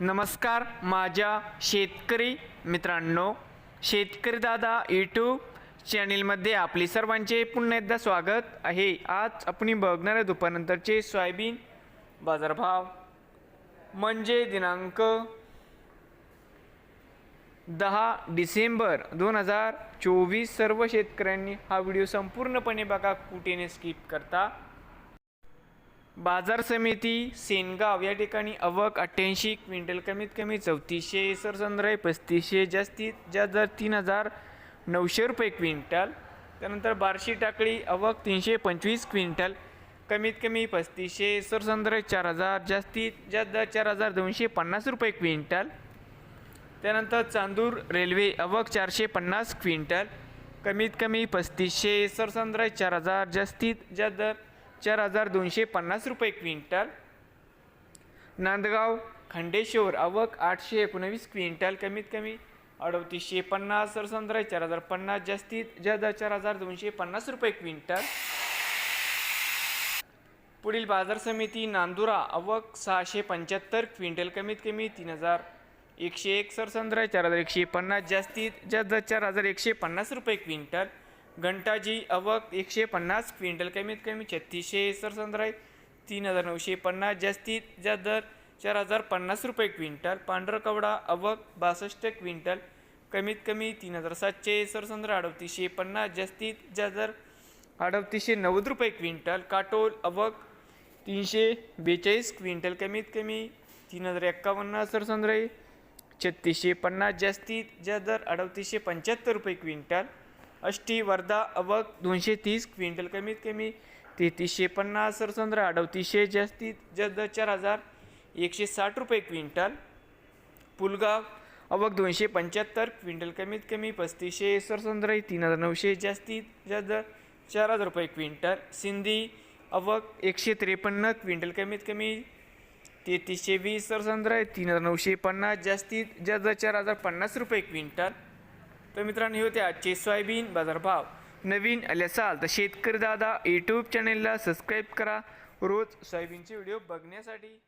नमस्कार माझ्या शेतकरी मित्रांनो शेतकरी दादा यूट्यूब चॅनेलमध्ये आपली सर्वांचे पुन्हा एकदा स्वागत आहे. आज आपण बघणार आहे दुपारनंतरचे सोयाबीन बाजारभाव. म्हणजे दिनांक दहा डिसेंबर दोन हजार चोवीस. सर्व शेतकऱ्यांनी हा व्हिडिओ संपूर्णपणे बघा कुठेने स्किप करता. बाजार समिती सेनगाव या ठिकाणी अवक अठ्ठ्याऐंशी क्विंटल कमीत कमी चौतीसशे सरसंद्राय पस्तीसशे जास्तीत जास्त दर तीन हजार नऊशे रुपये क्विंटल. त्यानंतर बार्शी टाकळी अवक तीनशे पंचवीस क्विंटल कमीत कमी पस्तीसशे सरसंद्राय चार हजार जास्तीत जास्त दर चार हजार दोनशे पन्नास रुपये क्विंटल. त्यानंतर चांदूर रेल्वे अवक चारशे पन्नास क्विंटल कमीत कमी पस्तीसशे सरसंद्राय चार हजार जास्तीत जास्त दर चार हजार दोनशे पन्नास रुपये क्विंटल. नांदगाव खंडेश्वर अवक आठशे एकोणवीस क्विंटल कमीत कमी. अडतीसशे पन्नास सरसंद्राय चार हजार पन्नास जास्तीत जादा चार हजार दोनशे पन्नास रुपये क्विंटल. पुढील बाजार समिती नांदुरा अवक सहाशे पंच्याहत्तर क्विंटल कमीत कमी तीन हजार एकशे एक सरसंद्राय चार हजार एकशे पन्नास जास्तीत जादा चार हजार एकशे पन्नास रुपये क्विंटल. घंटाजी अवक एकशे पन्नास क्विंटल कमीत कमी छत्तीसशे सरसंद्राय तीन हजार नऊशे पन्नास जास्तीत जास्त दर चार हजार पन्नास रुपये क्विंटल पांढरकवडा अवक बासष्ट क्विंटल कमीत कमी तीन हजार सातशे सरसंद्र अडतीसशे पन्नास जास्तीत जास्त दर अडतीसशे नव्वद रुपये क्विंटल काटोल अवक तीनशे बेचाळीस क्विंटल कमीत कमी तीन हजार एक्कावन्न सरसंद्राई छत्तीसशे पन्नास जास्तीत जास्त दर अडतीसशे पंच्याहत्तर रुपये क्विंटल अष्टी वर्धा अवक दोनशे तीस क्विंटल कमीत कमी तेहतीसशे पन्नास सरसंद्रा अडतीसशे जास्तीत जास्त चार हजार एकशे साठ रुपये क्विंटल. पुलगाव अवक दोनशे पंच्याहत्तर क्विंटल कमीत कमी पस्तीसशे सरसंद्राई तीन हजार नऊशे जास्तीत जास्त चार हजार रुपये क्विंटल. सिंधी अवक एकशे त्रेपन्न क्विंटल कमीत कमी तेहतीसशे वीस सरसंद्राय तीन हजार नऊशे पन्नास जास्तीत जास्त चार हजार पन्नास रुपये क्विंटल. तर मित्रांनो हे होते आजचे सोयाबीन बाजारभाव. नवीन आले असाल तर शेतकरी दादा यूट्यूब चॅनेलला सबस्क्राईब करा. रोज सोयाबीनचे व्हिडिओ बघण्यासाठी.